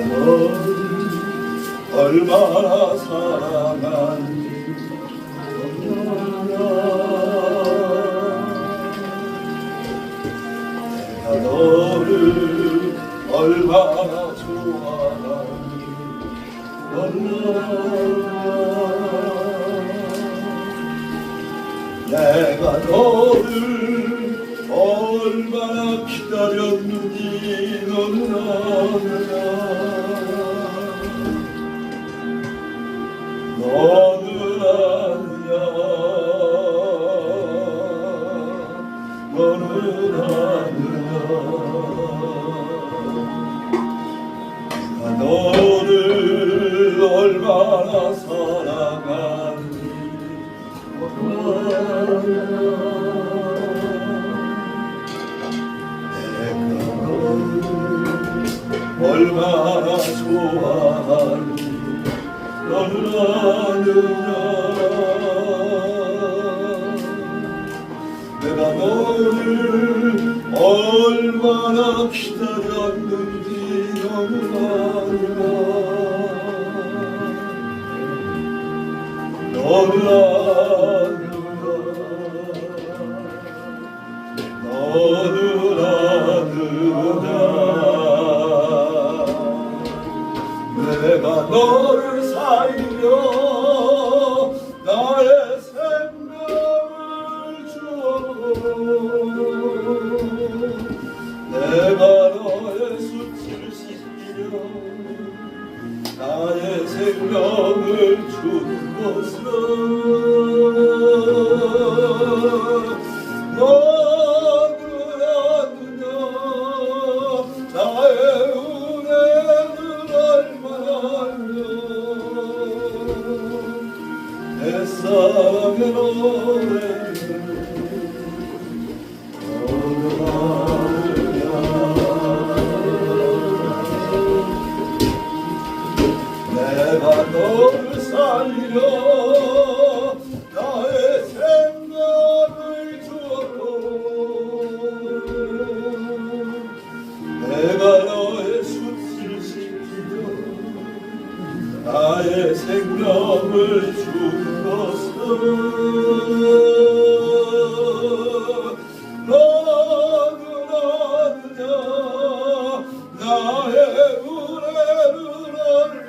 너를 얼마나 사랑하는지 내가 너를 얼마나 좋아하는지 몰라 내가 너를 아느냐 내가 너를 얼마나 사랑하는지 너를 얼마나 좋아하는지 너는 아느냐 내가 너를 얼마나 기다렸는지 너는 아느냐 너는 아느냐 너는 아느냐 내가 너를 살려 생명을 너는 아느냐 나의 은혜는 얼마나 내 사랑의 노래 나의 생각을 주었고 내가 너의 숫을 지키며 나의 생명을 아느냐 나의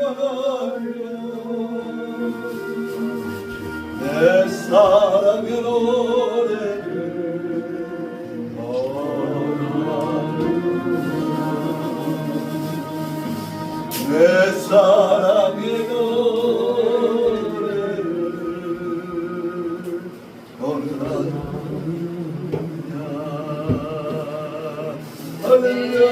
내사 랑의 노래를 너는 아느냐 할렐루야